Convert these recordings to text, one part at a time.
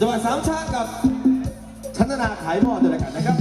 จังหวัดสามชาติกับชันนาขายหม้อด้วยกันนะครับ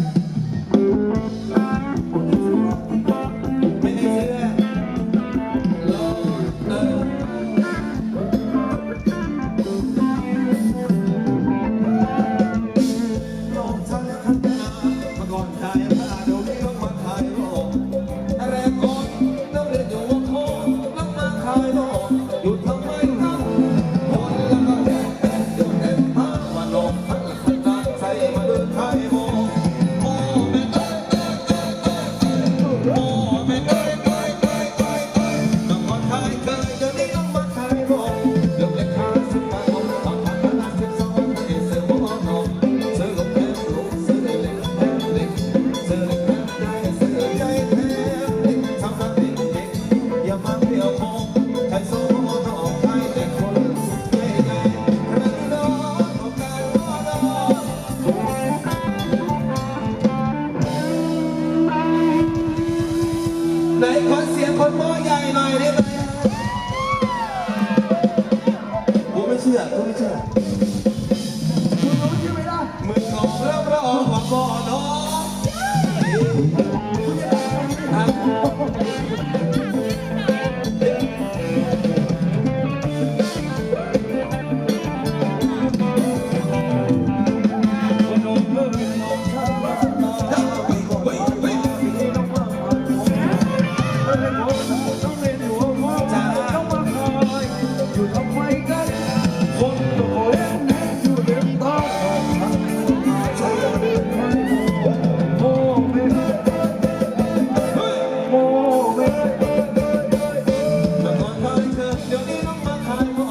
เมื่อก่อนเคยเจอเดี๋ยวนี้น้องมาขายม้อ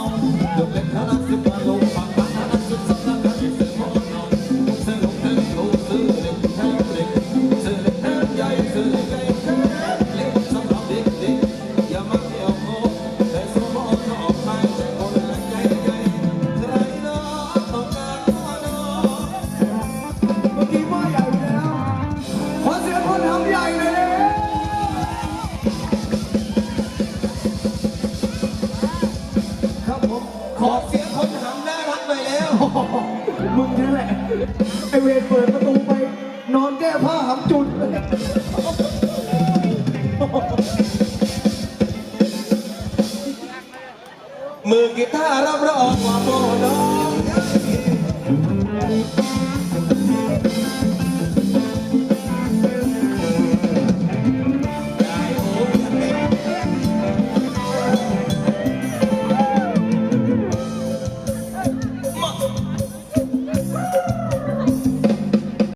ยกเล็กขนาดสิบบาลงฝั่งบ้านขนาดสิบสองนาทีซื้อมอนอนซื้อลูกแท่งลูกซื้อเล็กแท่งเล็กซื้อเล็กแท่งใหญ่ซื้อเล็ก มึงนี่แหละ ไอเวรเปิดประตูไป นอนแก้ผ้าหำจุด มือกีตาร์รับรองว่าโมน